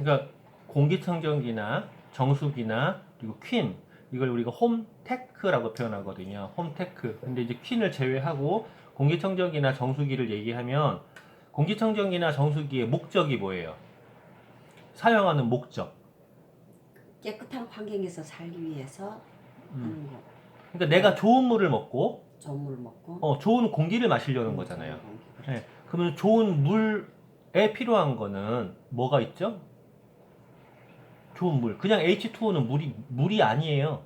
그러니까 공기청정기나 정수기나 그리고 퀸 이걸 우리가 홈테크라고 표현하거든요. 홈테크. 근데 이제 퀸을 제외하고 공기청정기나 정수기를 얘기하면 공기청정기나 정수기의 목적이 뭐예요? 사용하는 목적. 깨끗한 환경에서 살기 위해서 음. 하는 거. 그러니까 내가 좋은 물을 먹고 좋은 물 먹고. 어, 좋은 공기를 마시려는 거잖아요. 네. 그러면 좋은 물에 필요한 거는 뭐가 있죠? 좋은 물. 그냥 H2O는 물이 물이 아니에요.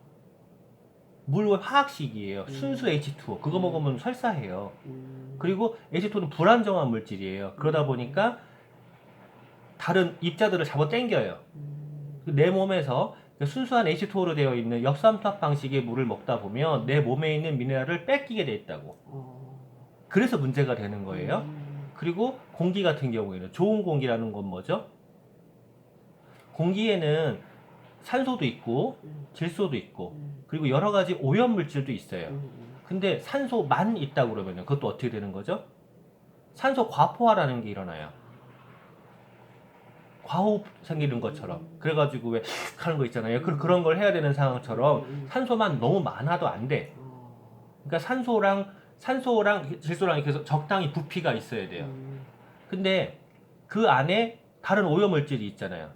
물 화학식이에요. 음. 순수 H2O. 그거 음. 먹으면 설사해요. 음. 그리고 H2O는 불안정한 물질이에요. 그러다 보니까 다른 입자들을 잡아 당겨요. 음. 내 몸에서 순수한 H2O로 되어 있는 역삼투압 방식의 물을 먹다 보면 내 몸에 있는 미네랄을 뺏기게 돼 있다고. 어. 그래서 문제가 되는 거예요. 음. 그리고 공기 같은 경우에는 좋은 공기라는 건 뭐죠? 공기에는 산소도 있고 음. 질소도 있고 음. 그리고 여러 가지 오염 물질도 있어요. 음. 근데 산소만 있다 그러면 그것도 어떻게 되는 거죠? 산소 과포화라는 게 일어나요. 과호흡 생기는 것처럼 그래가지고 왜 하는 거 있잖아요. 그, 그런 걸 해야 되는 상황처럼 음. 산소만 너무 많아도 안 돼. 어. 그러니까 산소랑 산소랑 질소랑 이렇게 적당히 부피가 있어야 돼요. 음. 근데 그 안에 다른 오염물질이 있잖아요.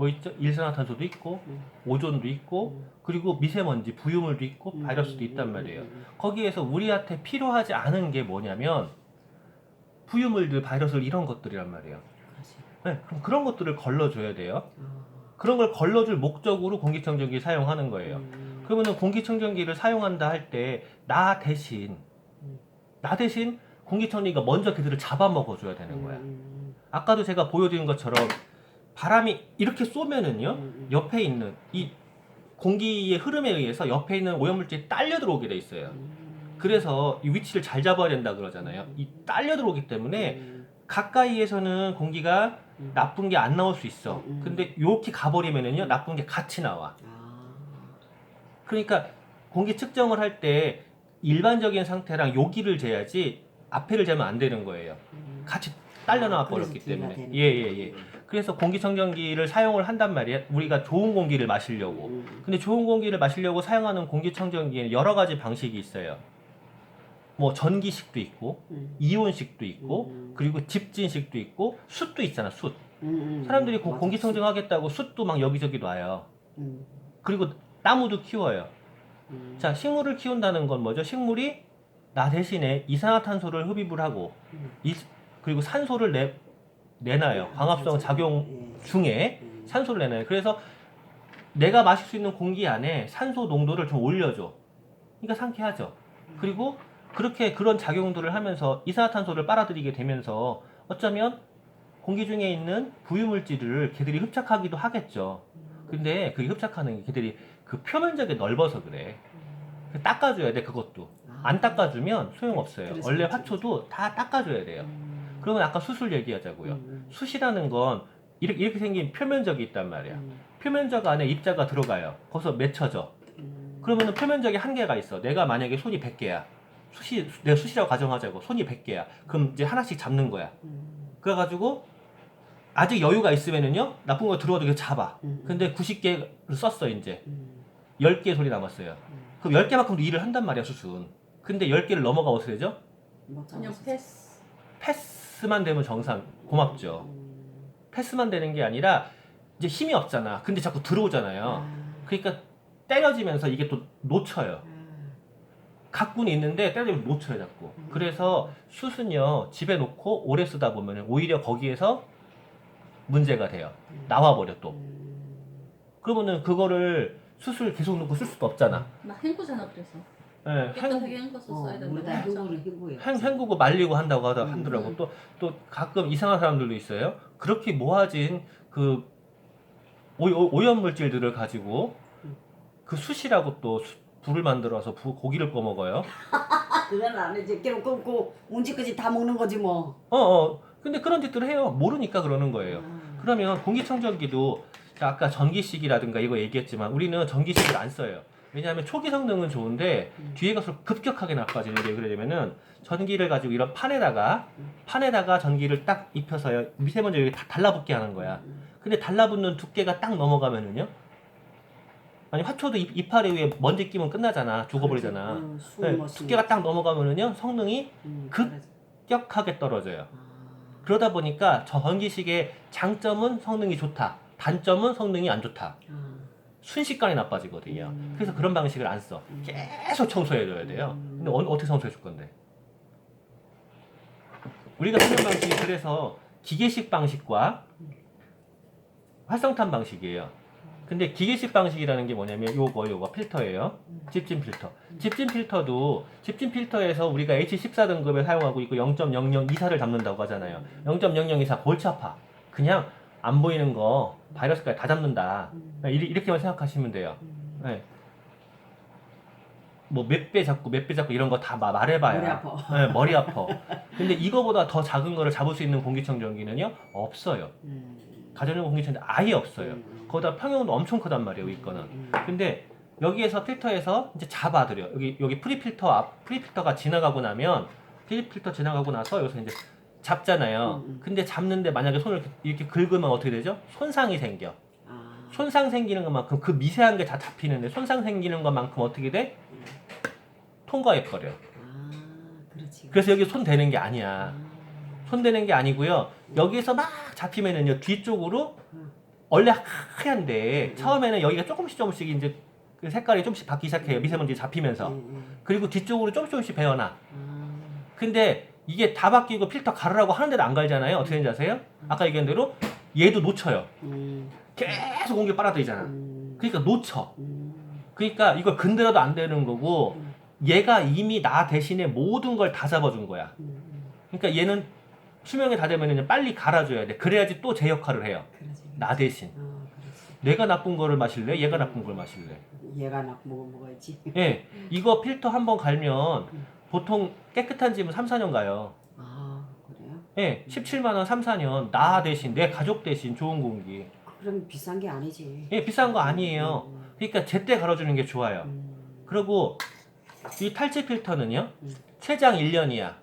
음. 뭐 있죠? 일산화탄소도 있고 음. 오존도 있고 그리고 미세먼지, 부유물도 있고 음. 바이러스도 있단 말이에요. 음. 거기에서 우리한테 필요하지 않은 게 뭐냐면 부유물들, 바이러스 이런 것들이란 말이에요. 네, 그럼 그런 것들을 걸러줘야 돼요. 어. 그런 걸 걸러줄 목적으로 공기청정기 사용하는 거예요. 음. 그러면은 공기청정기를 사용한다 할 때 나 대신 음. 나 대신 공기청정기가 먼저 그들을 잡아먹어줘야 되는 거야. 음. 아까도 제가 보여드린 것처럼 바람이 이렇게 쏘면은요 음. 옆에 있는 이 공기의 흐름에 의해서 옆에 있는 오염물질이 딸려 들어오게 돼 있어요. 음. 그래서 이 위치를 잘 잡아야 된다 그러잖아요. 이 딸려 들어오기 때문에 음. 가까이에서는 공기가 음. 나쁜 게 안 나올 수 있어. 음. 근데 이렇게 가버리면은요 나쁜 게 같이 나와. 아. 그러니까 공기 측정을 할 때 일반적인 상태랑 여기를 재야지 앞에를 재면 안 되는 거예요. 음. 같이 딸려 나와 아, 그래서 버렸기 때문에. 예예 예. 그래서 공기청정기를 사용을 한단 말이에요. 우리가 좋은 공기를 마시려고. 음. 근데 좋은 공기를 마시려고 사용하는 공기청정기에는 여러 가지 방식이 있어요. 뭐 전기식도 있고 음. 이온식도 있고 음. 그리고 집진식도 있고 숯도 있잖아 숯. 사람들이 고- 맞아. 공기청정 하겠다고 숯도 막 여기저기 놔요. 음. 그리고 나무도 키워요. 음. 자 식물을 키운다는 건 뭐죠? 식물이 나 대신에 이산화탄소를 흡입을 하고 음. 이- 그리고 산소를 내 내놔요. 광합성 작용 예. 중에 음. 산소를 내놔요. 그래서 내가 마실 수 있는 공기 안에 산소 농도를 좀 올려줘. 그러니까 상쾌하죠. 그리고 그렇게 그런 작용들을 하면서 이산화탄소를 빨아들이게 되면서 어쩌면 공기 중에 있는 부유물질을 걔들이 흡착하기도 하겠죠. 근데 그 흡착하는 게 걔들이 그 표면적이 넓어서 그래. 그 닦아줘야 돼 그것도. 안 닦아주면 소용없어요. 원래. 화초도 다 닦아줘야 돼요. 음. 그러면 아까 수술 얘기하자고요. 음. 숯이라는 건 이렇게, 이렇게 생긴 표면적이 있단 말이야. 음. 표면적 안에 입자가 들어가요. 거기서 맺혀져. 음. 그러면은 표면적이 한계가 있어. 내가 만약에 손이 100개야. 숯이, 내가 숯이라고 가정하자고. 손이 100개야. 그럼 이제 하나씩 잡는 거야. 음. 그래가지고 아직 여유가 있으면은요, 나쁜 거 들어가도 그냥 잡아. 음. 근데 90개를 썼어, 이제. 음. 10개 소리 남았어요. 음. 그럼 10개만큼도 일을 한단 말이야, 숯은. 근데 10개를 넘어가 어떻게 되죠? 뭐 그냥 잘하셨어. 패스. 패스만 되면 정상. 고맙죠. 음. 패스만 되는 게 아니라 이제 힘이 없잖아. 근데 자꾸 들어오잖아요. 아. 그러니까 때려지면서 이게 또 놓쳐요. 아. 각군이 있는데 때려지면 놓쳐요 자꾸. 그래서 숯은요 집에 놓고 오래 쓰다 보면 오히려 거기에서 문제가 돼요. 나와 버려 또. 음. 그러면은 그거를 숯을 계속 놓고 쓸 수도 없잖아. 나 헹구잖아 그래서. 예, 어, 써야 된다. 물에다 헹구는 헹구요. 행, 헹구고 말리고 한다고 하더, 음. 하더라고. 또, 또 가끔 이상한 사람들도 있어요. 그렇게 모아진 그 오, 오염 물질들을 가지고 음. 그 숯이라고 또 수- 불을 만들어서 부- 고기를 꺼 먹어요. 아, 그건 안 해. 제끼로 끊고 뭉치까지 다 먹는 거지 뭐. 어, 어. 근데 그런 짓들을 해요. 모르니까 그러는 거예요. 아. 그러면 공기청정기도 자, 아까 전기식이라든가 이거 얘기했지만 우리는 전기식을 안 써요. 왜냐하면 초기 성능은 좋은데 음. 뒤에 갈수록 급격하게 나빠지는 게 그러려면은 전기를 가지고 이런 판에다가 음. 판에다가 전기를 딱 입혀서요 미세먼지 여기 다 달라붙게 하는 거야. 음. 근데 달라붙는 두께가 딱 넘어가면은요. 아니 화초도 잎, 이파리 위에 먼지 끼면 끝나잖아. 죽어버리잖아. 응, 술 네, 뭐 두께가 딱 넘어가면은요 성능이 응, 급- 그러지. 격하게 떨어져요. 아, 그러다 보니까 저 전기식의 장점은 성능이 좋다. 단점은 성능이 안 좋다. 아, 순식간에 나빠지거든요. 음. 그래서 그런 방식을 안 써. 음. 계속 청소해줘야 돼요. 음. 근데 어, 어떻게 청소해 줄 건데? 우리가 쓰는 방식이 그래서 기계식 방식과 활성탄 방식이에요. 근데 기계식 방식이라는 게 뭐냐면 요거 요거 필터예요. 집진 필터. 집진 필터도 집진 필터에서 우리가 H14 등급에 사용하고 있고 0.0024를 담는다고 하잖아요. 0.0024 골차파. 그냥 안 보이는 거 바이러스까지 다 잡는다. 음, 이리- 이렇게만 생각하시면 돼요. 음. 네. 뭐몇 배 잡고 몇 배 잡고 이런 거 다 말해봐야 머리 아파. 네, 머리 아파. 근데 이거보다 더 작은 거를 잡을 수 있는 공기청정기는요 없어요. 음. 가정용 공기청정기 아예 없어요. 음. 거기다 평형도 엄청 크단 말이에요 이 거는. 음. 근데 여기에서 필터에서 이제 잡아들여. 여기 여기 프리필터 앞 프리필터가 지나가고 나면 프리필터 지나가고 나서 여기서 이제 잡잖아요. 음, 음. 근데 잡는데 만약에 손을 이렇게 긁으면 어떻게 되죠? 손상이 생겨. 아, 손상 생기는 것만큼 그 미세한 게 다 잡히는데 손상 생기는 것만큼 어떻게 돼? 통과해 버려. 아, 그렇지. 그래서 여기 손 대는 게 아니야. 아, 손 대는 게 아니고요. 여기에서 막 잡히면은요 뒤쪽으로 음. 원래 하얀데 음. 처음에는 여기가 조금씩 조금씩 이제 그 색깔이 조금씩 바뀌기 시작해요. 미세먼지 잡히면서 음. 그리고 뒤쪽으로 조금씩 조금씩 배어나. 아, 근데 이게 다 바뀌고 필터 가르라고 하는데도 안 갈잖아요. 어떻게 되는지 아세요? 아까 얘기한 대로 얘도 놓쳐요. 음, 계속 공기 빨아들이잖아. 음, 그러니까 놓쳐. 음, 그러니까 이걸 건드려도 안 되는 거고 음. 얘가 이미 나 대신에 모든 걸 다 잡아준 거야. 음, 그러니까 얘는 수명이 다 되면 빨리 갈아줘야 돼. 그래야지 또 제 역할을 해요. 그러지. 나 대신. 어. 내가 나쁜 거를 마실래? 얘가 나쁜 걸 마실래? 얘가 나 먹어 먹어야지. 예. 이거 필터 한번 갈면 음. 보통 깨끗한 집은 3, 4년 가요. 아, 그래요? 예. 17만 원 3, 4년 나 대신 내 가족 대신 좋은 공기. 그럼 비싼 게 아니지. 예, 비싼 거 아니에요. 음, 그러니까 제때 갈아주는 게 좋아요. 음, 그리고 이 탈취 필터는요. 음. 최장 1년이야.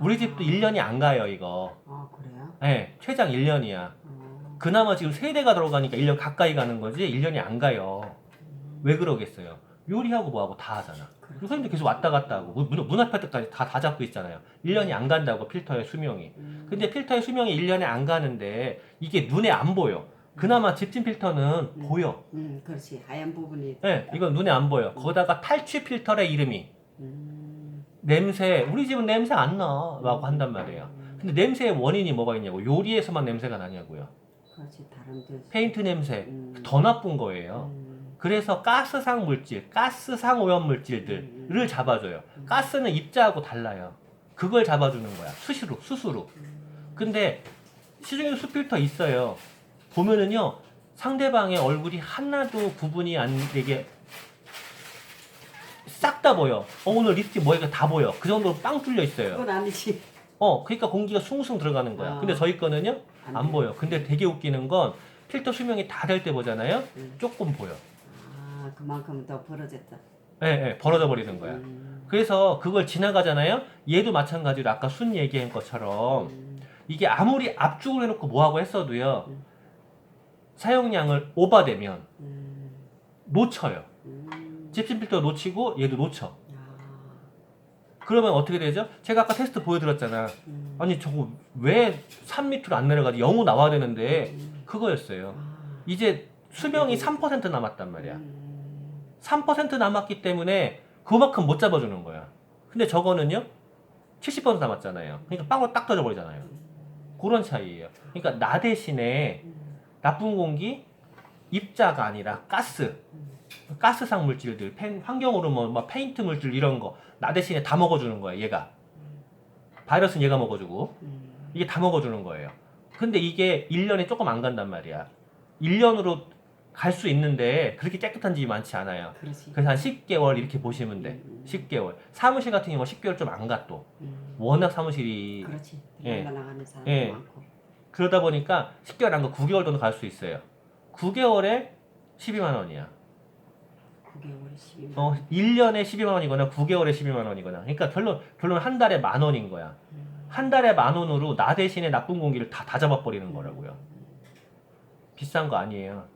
우리 아, 집도 1년이 안 가요, 이거. 아, 그래요? 예. 최장 1년이야. 어, 그나마 지금 세대가 들어가니까 1년 가까이 가는 거지 1년이 안 가요. 음, 왜 그러겠어요? 요리하고 뭐하고 다 하잖아. 그렇지. 선생님도 계속 왔다 갔다 하고 문, 문 앞에 때까지 다, 다 잡고 있잖아요. 1년이 안 간다고 필터의 수명이. 음, 근데 필터의 수명이 1년에 안 가는데 이게 눈에 안 보여. 그나마 집진 필터는 음. 보여. 음, 그렇지. 하얀 부분이. 예, 이건 눈에 안 보여. 거기다가 탈취 필터의 이름이 음, 냄새. 우리 집은 냄새 안 나라고 한단 말이에요. 음, 근데 냄새의 원인이 뭐가 있냐고. 요리에서만 냄새가 나냐고요. 그렇지. 다른 데. 페인트 냄새. 음, 더 나쁜 거예요. 음, 그래서 가스상 물질, 가스상 오염 물질들을 잡아줘요. 가스는 입자하고 달라요. 그걸 잡아주는 거야. 수시로, 수수로. 근데 시중에 수필터 있어요. 보면은요, 상대방의 얼굴이 하나도 구분이 안 되게 싹 다 보여. 어, 오늘 립스틱 뭐니까 다 보여. 그 정도로 빵 뚫려 있어요. 그건 아니지. 어, 그러니까 공기가 숭숭 들어가는 거야. 아. 근데 저희 거는요, 안. 보여. 근데 되게 웃기는 건 필터 수명이 다 될 때 보잖아요. 음. 조금 보여. 아, 그만큼 더 벌어졌다. 예, 예, 벌어져 버리는 거야. 음, 그래서 그걸 지나가잖아요. 얘도 마찬가지로 아까 순 얘기한 것처럼 음, 이게 아무리 압축을 해놓고 뭐하고 했어도요. 음. 사용량을 오버되면 음, 놓쳐요. 음. 집신 필터 놓치고 얘도 놓쳐. 아, 그러면 어떻게 되죠? 제가 아까 테스트 보여드렸잖아. 음, 아니 저거 왜 3밑으로 안 내려가지? 0호 나와야 되는데 음, 그거였어요. 아, 이제 수명이 3% 남았단 말이야. 음, 3% 남았기 때문에 그만큼 못 잡아주는 거야. 근데 저거는요, 70% 남았잖아요. 그러니까 빵으로 딱 터져버리잖아요. 그런 차이예요. 그러니까 나 대신에 음, 나쁜 공기, 입자가 아니라 가스, 음. 가스상 물질들, 펜, 환경으로 뭐, 뭐 페인트 물질 이런 거, 나 대신에 다 먹어주는 거야, 얘가. 바이러스는 얘가 먹어주고, 음, 이게 다 먹어주는 거예요. 근데 이게 1년에 조금 안 간단 말이야. 1년으로 갈 수 있는데 그렇게 깨끗한 집이 많지 않아요. 그렇지. 그래서 한 10개월 이렇게 보시면 돼. 음, 10개월. 사무실 같은 경우 10개월 좀 안 가 또. 음, 워낙 사무실이 그렇지. 예. 들어가 나가는 사람도 예. 많고. 그러다 보니까 10개월 안 가 9개월 정도 갈 수 있어요. 9개월에 12만 원이야. 9개월에 12만 어, 1년에 12만 원이거나 9개월에 12만 원이거나. 그러니까 결론 결론 한 달에 만 원인 거야. 음. 한 달에 만 원으로 나 대신에 나쁜 공기를 다 다 잡아 버리는 거라고요. 비싼 거 아니에요.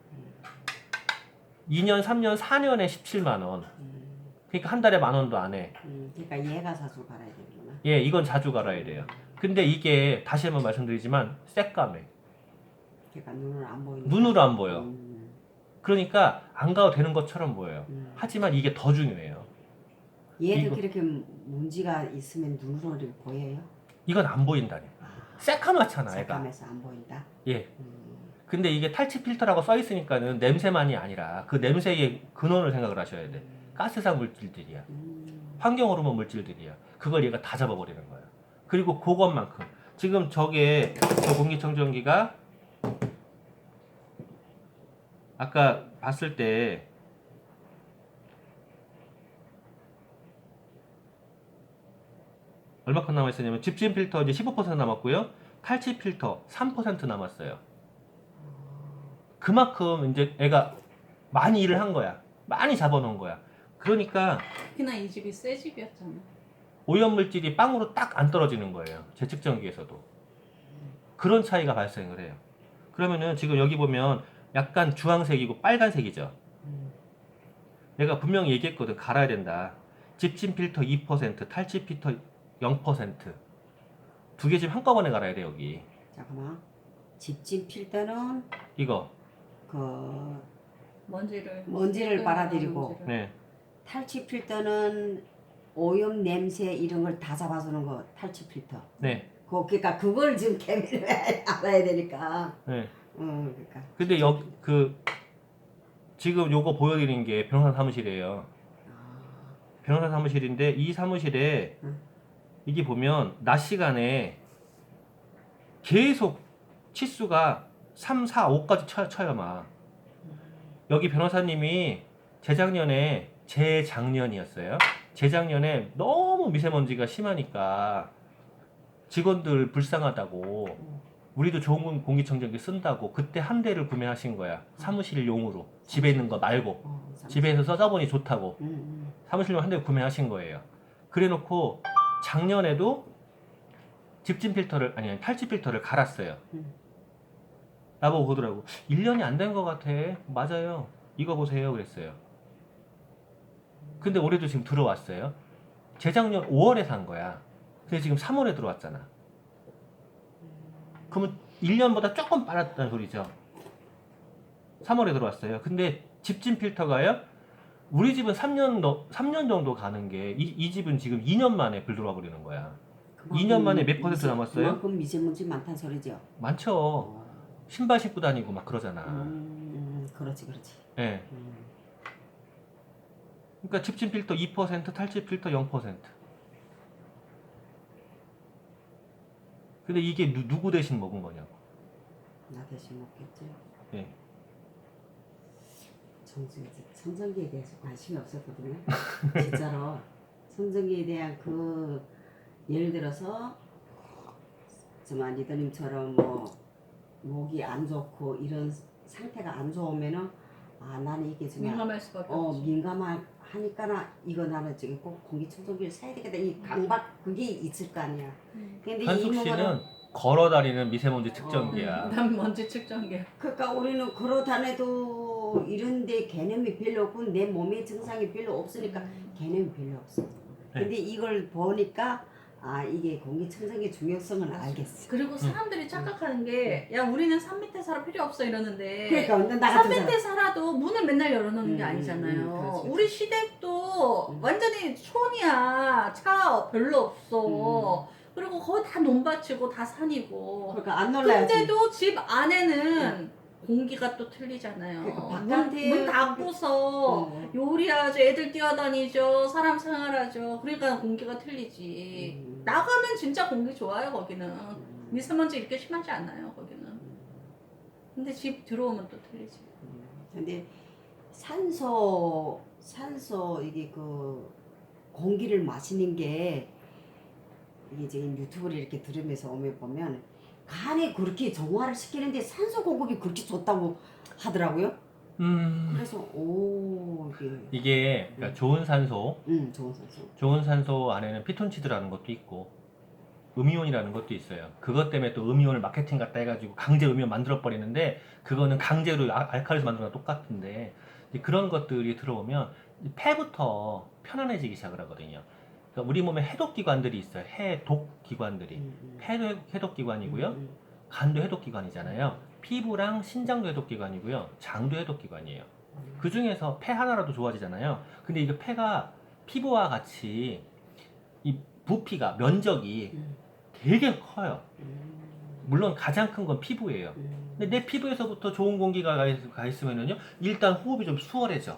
2년, 3년, 4년에 17만 원. 음, 그러니까 한 달에 만 원도 안 해. 음, 그러니까 얘가 사서 갈아야 되는구나. 예, 이건 자주 갈아야 돼요. 근데 이게 다시 한번 말씀드리지만 새까매. 그러니까 눈을 안 보이는. 눈으로 안 보여. 음, 그러니까 안 가도 되는 것처럼 보여요. 음. 하지만 이게 더 중요해요. 얘도 이거- 그렇게 문지가 있으면 눈으로 이렇게 보여요? 이건 안 보인다니까. 새까맣잖아, 애가. 색감에서 안 보인다. 예. 음, 근데 이게 탈취 필터라고 써 있으니까는 냄새만이 아니라 그 냄새의 근원을 생각을 하셔야 돼. 가스상 물질들이야. 음, 환경 호르몬 물질들이야. 그걸 얘가 다 잡아버리는 거야. 그리고 그것만큼 지금 저게 저 공기청정기가 아까 봤을 때 얼마큼 남아있었냐면 집진 필터 이제 15% 남았고요. 탈취 필터 3% 남았어요. 그만큼 이제 애가 많이 일을 한 거야. 많이 잡아놓은 거야. 그러니까 특히나 이 집이 새 집이었잖아. 오염 물질이 빵으로 딱 안 떨어지는 거예요. 제 측정기에서도. 그런 차이가 발생을 해요. 그러면은 지금 여기 보면 약간 주황색이고 빨간색이죠. 음. 내가 분명히 얘기했거든. 갈아야 된다. 집진 필터 2%, 탈취 필터 0%. 두 개 집 한꺼번에 갈아야 돼, 여기. 잠깐만. 집진 필터는 이거. 그 먼지를 먼지를 빨아들이고. 먼지를. 네. 탈취 필터는 오염 냄새 이런 걸 다 잡아주는 거 탈취 필터. 네. 그 그러니까 그걸 지금 개미를 알아야 되니까. 네. 어 그러니까. 근데 여기 그 지금 요거 보여드리는 게 변호사 사무실이에요. 아, 변호사 사무실인데 이 사무실에 응. 이게 보면 낮 시간에 계속 치수가 3, 4, 5까지 쳐, 쳐요 막. 여기 변호사님이 재작년에 재작년이었어요. 재작년에 너무 미세먼지가 심하니까 직원들 불쌍하다고 우리도 좋은 공- 공기청정기 쓴다고 그때 한 대를 구매하신 거야. 사무실용으로. 집에 있는 거 말고. 어, 참. 집에서 써다 보니 좋다고. 음, 음. 사무실용 한 대 구매하신 거예요. 그래 놓고 작년에도 집진 필터를 아니 아니 탈취 필터를 갈았어요. 음. 나보고 그러더라고. 1년이 안 된 것 같아. 맞아요. 이거 보세요. 그랬어요. 근데 올해도 지금 들어왔어요. 재작년 5월에 산 거야. 근데 지금 3월에 들어왔잖아. 그러면 1년보다 조금 빨랐다는 소리죠. 3월에 들어왔어요. 근데 집진 필터가요? 우리 집은 3년, 너, 3년 정도 가는 게, 이, 이 집은 지금 2년 만에 불 들어와 버리는 거야. 그만큼 2년 만에 몇 퍼센트 남았어요? 그만큼 미세먼지 많다는 소리죠. 많죠. 어. 신발 신고 다니고 막 그러잖아. 음, 그렇지 그렇지. 예. 음. 그러니까 집진 필터 2%, 탈취 필터 0%. 근데 이게 누, 누구 대신 먹은 거냐고. 나 대신 먹겠지. 예. 정전 청정기에 대해서 관심이 없었거든요. 진짜로 청정기에 대한 그 예를 들어서 정말 리더님처럼 뭐 목이 안 좋고 이런 상태가 안 좋으면은 아 나는 이게 정말 민감할 수밖에 어 없지. 민감하니까 나 이거 나는 저기 꼭 공기청정기를 사야 되겠다 이 강박 그게 있을 거 아니야. 음. 근데 한숙 씨는 걸어 다니는 미세먼지 측정기야. 난 먼지 측정기. 그러니까 우리는 걸어 다녀도 이런데 개념이 별로 없고 내 몸에 증상이 별로 없으니까 개념이 별로 없어. 네. 근데 이걸 보니까 아 이게 공기청정기 중요성을 알겠어. 그리고 사람들이 착각하는 게 야 우리는 산 밑에 살아 필요 없어 이러는데 그러니까 근데 나산 같은 사람 밑에 살아도 문을 맨날 열어놓는 게 음, 아니잖아요. 음, 그렇지, 그렇지. 우리 시댁도 음. 완전히 촌이야. 차 별로 없어. 음. 그리고 거의 다 논밭이고 다 산이고. 그러니까 안 놀라야지. 근데도 집 안에는 공기가 또 틀리잖아요. 그러니까 문, 바깥에 문 닫고서 어. 요리하죠. 애들 뛰어다니죠. 사람 생활하죠. 그러니까 공기가 틀리지. 음. 나가면 진짜 공기 좋아요 거기는. 음. 미세먼지 이렇게 심하지 않아요 거기는. 근데 집 들어오면 또 틀리지. 음. 근데 산소 산소 이게 그 공기를 마시는 게 지금 유튜브를 이렇게 들으면서 오면 보면 간에 그렇게 정화를 시키는데 산소 공급이 그렇게 좋다고 하더라고요. 음. 그래서 오 이게 이게 그러니까 좋은 산소, 음 좋은 산소. 좋은 산소 안에는 피톤치드라는 것도 있고 음이온이라는 것도 있어요. 그것 때문에 또 음이온을 마케팅 갖다 해가지고 강제 음이온 만들어 버리는데 그거는 강제로 아- 만드는 거랑 똑같은데 이제 그런 것들이 들어오면 이 폐부터 편안해지기 시작을 하거든요. 그러니까 우리 몸에 해독 기관들이 있어요. 해독 기관들이. 음, 음. 폐도 해독 기관이고요. 음, 간도 해독 기관이잖아요. 피부랑 신장도 해독 기관이고요. 장도 해독 기관이에요. 음. 그 중에서 폐 하나라도 좋아지잖아요. 근데 이게 폐가 피부와 같이 이 부피가 면적이 음, 되게 커요. 음, 물론 가장 큰 건 피부예요. 음, 근데 내 피부에서부터 좋은 공기가 가 있으면은요, 일단 호흡이 좀 수월해져.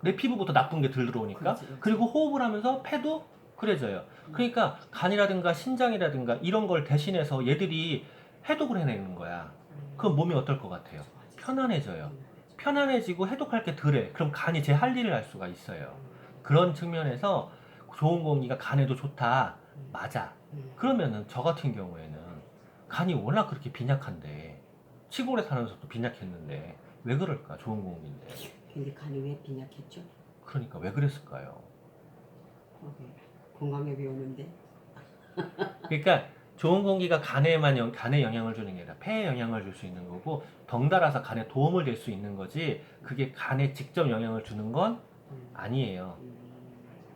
음. 내 피부부터 나쁜 게덜 들어오니까. 그렇지, 그렇지. 그리고 호흡을 하면서 폐도 그래져요. 음. 그러니까 간이라든가 신장이라든가 이런 걸 대신해서 얘들이 해독을 해내는 거야. 그럼 몸이 어떨 것 같아요? 편안해져요. 음, 편안해지고 해독할 게 덜해. 그럼 간이 제 할 일을 할 수가 있어요. 그런 측면에서 좋은 공기가 간에도 좋다. 음, 맞아. 음. 그러면은 저 같은 경우에는 간이 워낙 그렇게 빈약한데 시골에 사면서도 빈약했는데 왜 그럴까? 좋은 공기인데. 근데 간이 왜 빈약했죠? 그러니까 왜 그랬을까요? 그러게. 건강에 배우는데. 그러니까 좋은 공기가 간에만 영, 간에 영향을 주는 게 아니라 폐에 영향을 줄 수 있는 거고 덩달아서 간에 도움을 줄수 있는 거지 그게 간에 직접 영향을 주는 건 음, 아니에요. 음,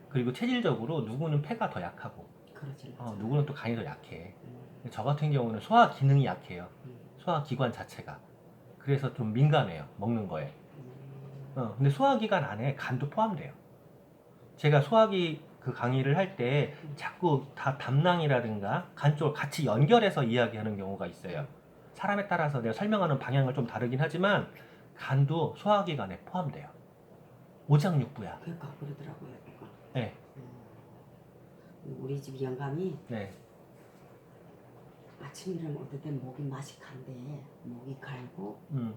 그리고 체질적으로 누구는 폐가 더 약하고 그렇지. 어, 누구는 또 간이 더 약해. 음, 저 같은 경우는 소화 기능이 약해요. 음, 소화 기관 자체가. 그래서 좀 민감해요. 먹는 거에. 음. 어, 근데 소화기관 안에 간도 포함돼요. 제가 소화기 그 강의를 할 때 자꾸 다 담낭이라든가 간 쪽을 같이 연결해서 이야기하는 경우가 있어요. 사람에 따라서 내가 설명하는 방향을 좀 다르긴 하지만 간도 소화기관에 포함돼요. 오장육부야. 그러니까 그러더라고요. 네, 음. 우리 집 영감이 네, 아침 일어나면 어떨 땐 목이 맛이 간데 목이 갈고 음,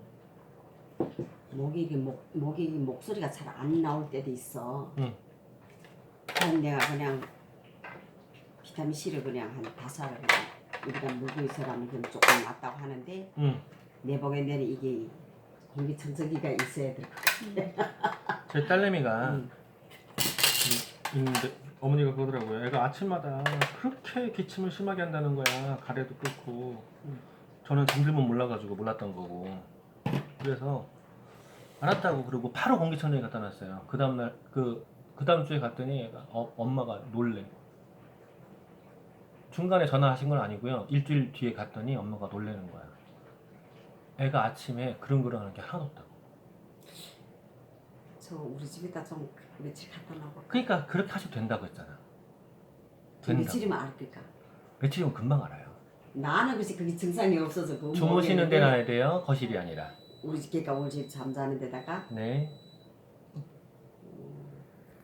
목이 이게 목 목이 목소리가 잘 안 나올 때도 있어. 응. 그럼 내가 그냥 비타민 C를 그냥 한 다섯 알을 그냥 우리가 물고 있어라면 좀 조금 낫다고 하는데 음. 내 보기에는 이게 공기청정기가 있어야 될 것 같아. 제 딸내미가 음. 있는데 어머니가 그러더라고요. 애가 아침마다 그렇게 기침을 심하게 한다는 거야. 가래도 끓고. 음. 저는 잠들면 몰라가지고 몰랐던 거고. 그래서 알았다고 그러고 바로 공기청정기 갖다 놨어요. 그 다음 날 그, 그 다음 주에 갔더니 어, 엄마가 놀래. 중간에 전화하신 건 아니고요. 일주일 뒤에 갔더니 엄마가 놀래는 거야. 애가 아침에 그릉그릉하는 게 하나도 없다고. 저 우리 집에다 좀 며칠 갖다 놔봐. 그러니까 그렇게 하셔도 된다고 했잖아. 된다. 며칠이면 알까? 며칠이면 금방 알아요. 나는 글쎄 그게 증상이 없어서 그 주무시는 데 놔야 돼요. 거실이 아니라. 우리 집 그러니까 우리 집 잠자는 데다가 네.